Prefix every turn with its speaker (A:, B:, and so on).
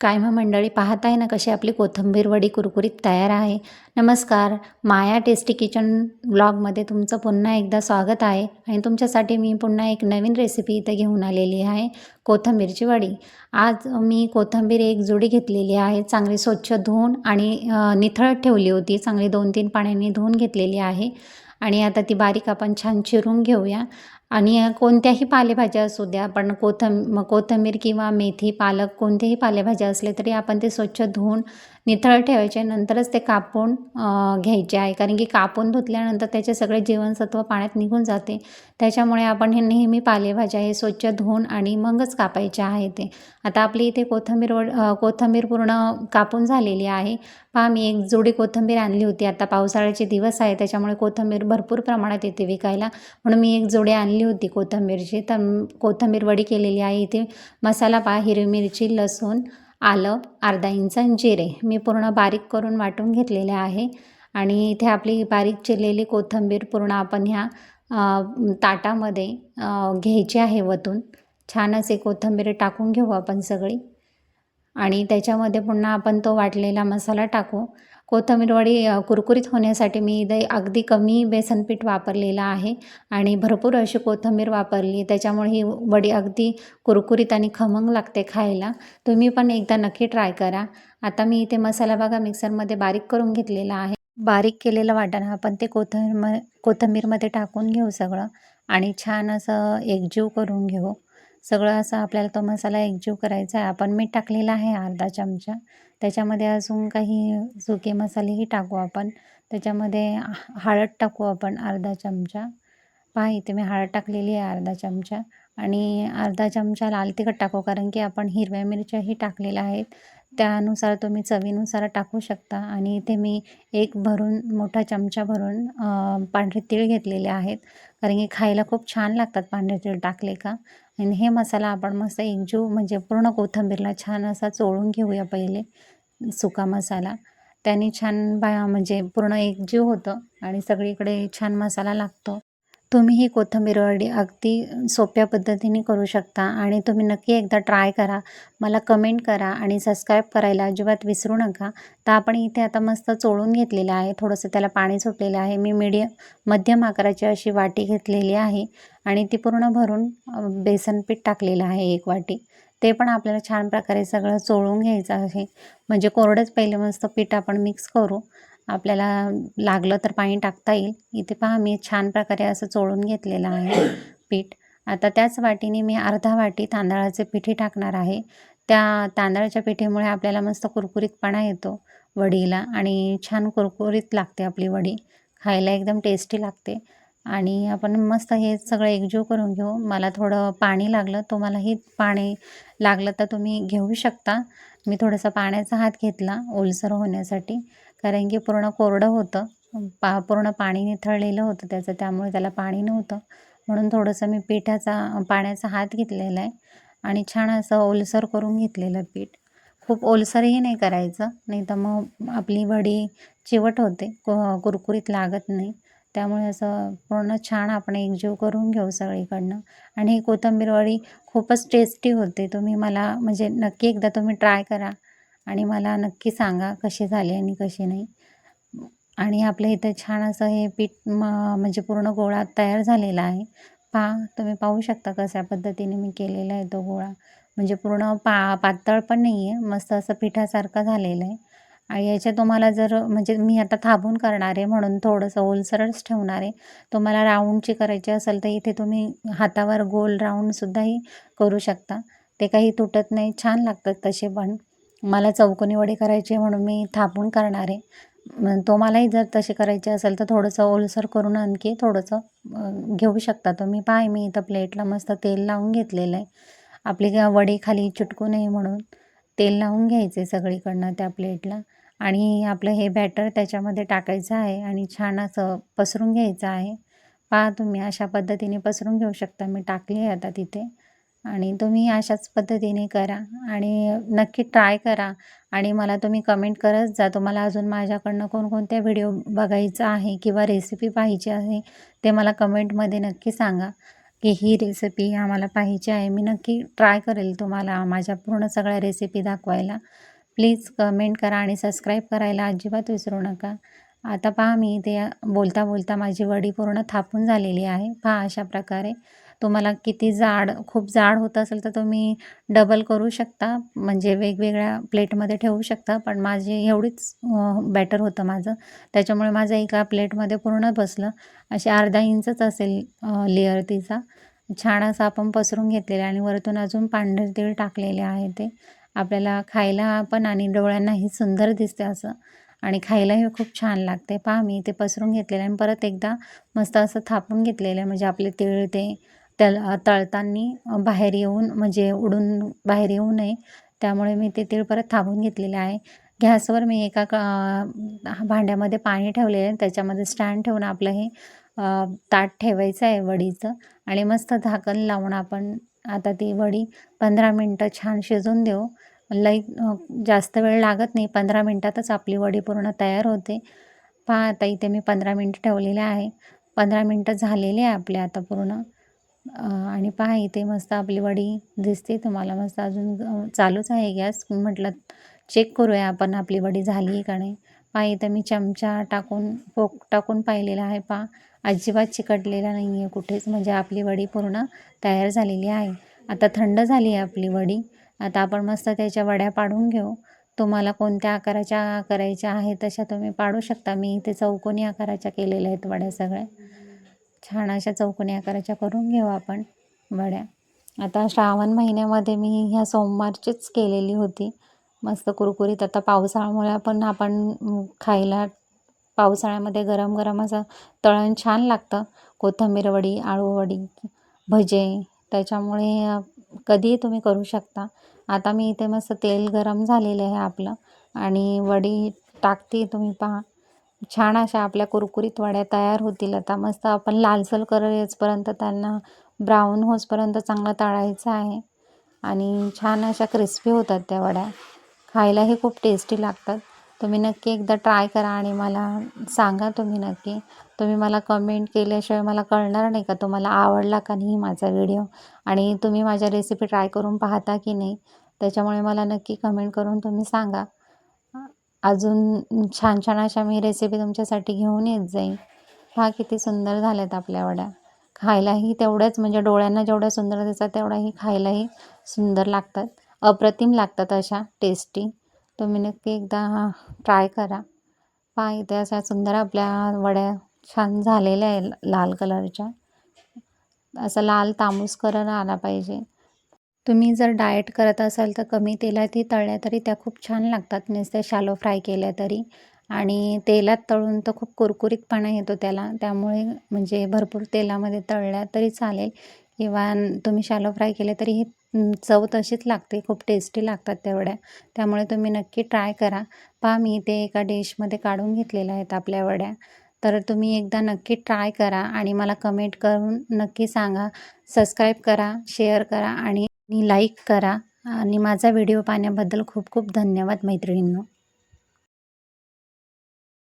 A: काय मग मंडळी पाहत आहे ना कशी आपली कोथिंबीर वडी कुरकुरीत तयार आहे. नमस्कार माया टेस्टी किचन ब्लॉगमध्ये तुमचं पुन्हा एकदा स्वागत आहे आणि तुमच्यासाठी मी पुन्हा एक नवीन रेसिपी इथं घेऊन आलेली आहे कोथिंबीरची वडी. आज मी कोथिंबीर एक जोडी घेतलेली आहे चांगली स्वच्छ धुवून आणि निथळ निथळत ठेवली होती. चांगली दोन तीन पाण्याने धुवून घेतलेली आहे. आणि आता ती बारीक आपण छान चिरून घेऊया. आणि कोणत्याही पालेभाज्या असू द्या पण कोथं कोथिंबीर किंवा मेथी पालक कोणत्याही पालेभाज्या असले तरी आपण ते स्वच्छ धुवून निथळ ठेवायचे नंतरच ते कापून घ्यायचे आहे. कारण की कापून धुतल्यानंतर त्याचे सगळे जीवनसत्व पाण्यात निघून जाते. त्याच्यामुळे आपण हे नेहमी पालेभाज्या हे स्वच्छ धुवून आणि मगच कापायचे आहे ते. आता आपली इथे कोथिंबीर वड कोथंबीर कोथिंबीर पूर्ण कापून झालेली आहे. पहा मी एक जोडी कोथिंबीर आणली होती. आता पावसाळ्याचे दिवस आहे त्याच्यामुळे कोथिंबीर भरपूर प्रमाणात येते विकायला. म्हणून मी एक जोडी आणली होती कोथिंबीरची. तर कोथंबीर कोथिंबीर वडी केलेली आहे. इथे मसाला पहा हिरवी मिरची लसूण आलं अर्धा इंच जिरे. मी पूर्ण बारीक करून वाटून घेतलेले आहे. आणि इथे आपली बारीक चिरलेली कोथिंबीर पूर्ण आपण ह्या ताटामध्ये घ्यायची आहे वतून. छान असे कोथिंबीर टाकून घेऊ आपण सगळी. आणि त्याच्यामध्ये पुन्हा आपण तो वाटलेला मसाला टाकू. कोथिंबीर वडी कुरकुरीत होण्यासाठी मी इथे अगदी कमी बेसन पीठ वापरलेलं आहे आणि भरपूर अशी कोथिंबीर वापरली. त्याच्यामुळे ही वडी अगदी कुरकुरीत आणि खमंग लागते खायला. तुम्ही पण एकदा नक्की ट्राय करा. आता मी इथे मसाला बघा मिक्सरमध्ये बारीक करून घेतलेला आहे. बारीक केलेलं वाटाणा आपण ते कोथंबीर कोथिंबीरमध्ये टाकून घेऊ सगळं आणि छान असं एकजीव करून घेऊ. सगळं असं आपल्याला तो मसाला एकजीव करायचा आहे. आपण मीठ टाकलेलं आहे अर्धा चमचा. त्याच्यामध्ये अजून काही सुके मसालेही टाकू आपण. त्याच्यामध्ये हळद टाकू आपण अर्धा चमचा. पहा इथे मी हळद टाकलेली आहे अर्धा चमचा. आणि अर्धा चमचा लाल तिखट टाकू कारण की आपण हिरव्या मिरच्याही टाकलेल्या आहेत. त्यानुसार तुम्ही चवीनुसार टाकू शकता. आणि इथे मी एक भरून मोठा चमचा भरून पांढरे तीळ घेतलेले आहेत. कारण की खायला खूप छान लागतात पांढरे तीळ टाकले का? आणि हे मसाला आपण मस्त एकजीव म्हणजे पूर्ण कोथिंबीरला छान असा चोळून घेऊया पहिले सुका मसाला. त्याने छान बा म्हणजे पूर्ण एकजीव होतं आणि सगळीकडे छान मसाला लागतो. तुम्ही ही कोथिंबीर वडी अगदी सोप्या पद्धतीने करू शकता आणि तुम्ही नक्की एकदा ट्राय करा. मला कमेंट करा आणि सबस्क्राईब करायला अजिबात विसरू नका. तर आपण इथे आता मस्त चोळून घेतलेलं आहे. थोडंसं त्याला पाणी सुटलेलं आहे. मी मीडियम मध्यम आकाराची अशी वाटी घेतलेली आहे आणि ती पूर्ण भरून बेसन पीठ टाकलेलं आहे एक वाटी. ते पण आपल्याला छान प्रकारे सगळं चोळून घ्यायचं आहे. म्हणजे कोरडंच पहिले मस्त पीठ आपण मिक्स करू. आपल्याला लागलं तर पाणी टाकता येईल. इथे पहा मी छान प्रकारे असं चोळून घेतलेलं आहे पीठ. आता त्याच वाटीने मी अर्धा वाटी तांदळाचे पिठी टाकणार आहे. त्या तांदळाच्या पिठीमुळे आपल्याला मस्त कुरकुरीतपणा येतो वडीला आणि छान कुरकुरीत लागते आपली वडी. खायला एकदम टेस्टी लागते. आणि आपण मस्त हे सगळं एकजीव करून घेऊ. मला थोडं पाणी लागलं. तुम्हालाही पाणी लागलं तर तुम्ही घेऊ शकता. मी थोडंसं पाण्याचा हात घेतला ओलसर होण्यासाठी. कारण की पूर्ण कोरडं होतं. पा पूर्ण पाणी निथळलेलं होतं त्याचं त्यामुळे त्याला पाणी नव्हतं. म्हणून थोडंसं मी पिठाचा पाण्याचा हात घेतलेला आहे आणि छान असं ओलसर करून घेतलेलं पीठ. खूप ओलसरही नाही करायचं नाही तर मग आपली वडी चिवट होते कु कुरकुरीत लागत नाही. त्यामुळे असं पूर्ण छान आपण एकजीव करून घेऊ सगळीकडनं. आणि ही कोथंबीर वडी खूपच टेस्टी होते. तुम्ही मला म्हणजे नक्की एकदा तुम्ही ट्राय करा. आणि मला नक्की सांगा कशी झाले आणि कशी नाही. आणि आपल्या इथं छान असं हे पीठ म म्हणजे पूर्ण गोळा तयार झालेला आहे. पहा तुम्ही पाहू शकता कशा पद्धतीने मी केलेला आहे तो गोळा. म्हणजे पूर्ण पा पातळ पण नाही आहे मस्त असं पिठासारखं झालेलं आहे. आणि याच्या तुम्हाला जर म्हणजे मी आता थांबून करणार आहे म्हणून थोडंसं ओलसरच ठेवणार आहे. तुम्हाला राऊंडची करायची असेल तर इथे तुम्ही हातावर गोल राऊंडसुद्धाही करू शकता. ते काही तुटत नाही छान लागतात तसे पण. मला चौकोनी वडे करायचे म्हणून मी थापून करणार आहे. तो तुम्हालाही जर तसे करायचे असेल तर थोडंसं ओलसर करून आणखी थोडंसं घेऊ शकता. तुम्ही पाय मी इथं प्लेटला मस्त तेल लावून घेतलेलं आहे. आपली वडे खाली चिटकू नये म्हणून तेल लावून घ्यायचे सगळीकडनं त्या प्लेटला. आणि आपलं हे बॅटर त्याच्यामध्ये टाकायचं आहे आणि छान असं पसरून घ्यायचं आहे. पहा तुम्ही अशा पद्धतीने पसरून घेऊ शकता. मी टाकली आहे आता तिथे. आणि तुम्ही अशाच पद्धतीने करा आणि नक्की ट्राय करा आणि मला तुम्ही कमेंट करत जा. तुम्हाला अजून माझ्याकडनं कोणकोणत्या व्हिडिओ बघायचा आहे किंवा रेसिपी पाहिजे आहे ते मला कमेंटमध्ये नक्की सांगा की ही रेसिपी आम्हाला पाहिजे आहे. मी नक्की ट्राय करेल तुम्हाला माझ्या पूर्ण सगळ्या रेसिपी दाखवायला. प्लीज कमेंट करा आणि सबस्क्राईब करायला अजिबात विसरू नका. आता पहा मी इथे बोलता बोलता माझी वडी पूर्ण थापून झालेली आहे. पहा अशा प्रकारे. तुम्हाला किती जाड खूप जाड होत असेल तर तुम्ही डबल करू शकता. म्हणजे वेगवेगळ्या प्लेटमध्ये ठेवू शकता. पण माझी एवढीच बॅटर होतं माझं. त्याच्यामुळे माझं एका प्लेटमध्ये पूर्ण बसलं. असे अर्धा इंचच असेल लेअर तिचा. छान असं आपण पसरून घेतलेलं आणि वरतून अजून पांढरे तीळ टाकलेले आहे ते. आपल्याला खायला पण आणि डोळ्यांनाही सुंदर दिसते असं. आणि खायलाही खूप छान लागते. पहा मी ते पसरून घेतलेलं आणि परत एकदा मस्त असं थापून घेतलेलं आहे. म्हणजे आपले तीळ ते त्याला तळताना बाहेर येऊन म्हणजे उडून बाहेर येऊ नये. त्यामुळे मी ते तीळ परत थांबून घेतलेले आहे. गॅसवर मी एका भांड्यामध्ये पाणी ठेवलेलं आहे. त्याच्यामध्ये स्टँड ठेवून आपलं हे ताट ठेवायचं आहे वडीचं. आणि मस्त झाकण लावून आपण आता ती वडी पंधरा मिनटं छान शिजून देऊ. लई जास्त वेळ लागत नाही. पंधरा मिनटातच आपली वडी पूर्ण तयार होते. पहा आता इथे मी पंधरा मिनटं ठेवलेले आहे. पंधरा मिनटं झालेले आहे आपले आता पूर्ण. आणि पहा इथे मस्त आपली वडी दिसते तुम्हाला. मस्त अजून चालूच आहे गॅस. म्हटलं चेक करूया आपण आपली वडी झाली आहे का नाही. पहा इथं मी चमचा टाकून पोक टाकून पाहिलेला आहे पहा. अजिबात चिकटलेला नाही आहे कुठेच. म्हणजे आपली वडी पूर्ण तयार झालेली आहे. आता थंड झाली आहे आपली वडी. आता आपण मस्त त्याच्या वड्या पाडून घेऊ. तुम्हाला कोणत्या आकाराच्या करायच्या आहे तशा तुम्ही पाडू शकता. मी इथे चौकोनी आकाराच्या केलेल्या आहेत वड्या सगळ्या. छान अशा चौकोनी आकाराच्या करून घेऊ आपण वड्या. आता श्रावण महिन्यामध्ये मी ह्या सोमवारचीच केलेली होती. मस्त कुरकुरीत. आता पावसाळ्यामुळे पण आपण खायला पावसाळ्यामध्ये गरम गरम असं तळण छान लागतं. कोथिंबीर वडी भजे. त्याच्यामुळे कधीही तुम्ही करू शकता. आता मी इथे मस्त तेल गरम झालेलं आहे आपलं. आणि वडी टाकते तुम्ही पहा. छान अशा आपल्या कुरकुरीत वड्या तयार होतील. आता मस्त आपण लालसर कलर येचपर्यंत त्यांना ब्राऊन होसपर्यंत चांगलं तळायचं आहे. आणि छान अशा क्रिस्पी होतात त्या वड्या. खायलाही खूप टेस्टी लागतात. तुम्ही नक्की एकदा ट्राय करा आणि मला सांगा तुम्ही नक्की. तुम्ही मला कमेंट केल्याशिवाय मला कळणार नाही का तुम्हाला आवडला का नाही माझा व्हिडिओ. आणि तुम्ही माझ्या रेसिपी ट्राय करून पाहता की नाही. त्याच्यामुळे मला नक्की कमेंट करून तुम्ही सांगा. अजून छान छान अशा मी रेसिपी तुमच्यासाठी घेऊन येत जाईन. हा किती सुंदर झाल्यात आपल्या वड्या. खायलाही तेवढ्याच म्हणजे डोळ्यांना जेवढ्या सुंदर दिसतात तेवढ्याही खायलाही सुंदर लागतात. अप्रतिम लागतात अशा टेस्टी तुम्ही नक्की एकदा ट्राय करा. पहा इथे अशा सुंदर आपल्या वड्या छान झालेल्या आहे लाल कलरच्या असं लाल तांबूस कलर आला पाहिजे. तुम्ही जर डाएट करत असाल तर कमी तेलातही तळल्या तरी त्या खूप छान लागतात. नुसत्या शालो फ्राय केल्या तरी. आणि तेलात तळून तर खूप कुरकुरीतपणा येतो त्याला. त्यामुळे म्हणजे भरपूर तेलामध्ये तळल्या तरी चालेल. किंवा तुम्ही शालो फ्राय केले तरी ही चव तशीच लागते. खूप टेस्टी लागतात तेवढ्या. त्यामुळे तुम्ही नक्की ट्राय करा. पहा मी ते एका डिशमध्ये काढून घेतलेल्या आहेत आपल्या वड्या. तर तुम्ही एकदा नक्की ट्राय करा आणि मला कमेंट करून नक्की सांगा. सबस्क्राईब करा शेअर करा आणि आणि लाईक करा आणि माझा व्हिडिओ पाहण्याबद्दल खूप खूप धन्यवाद मैत्रिणींनो.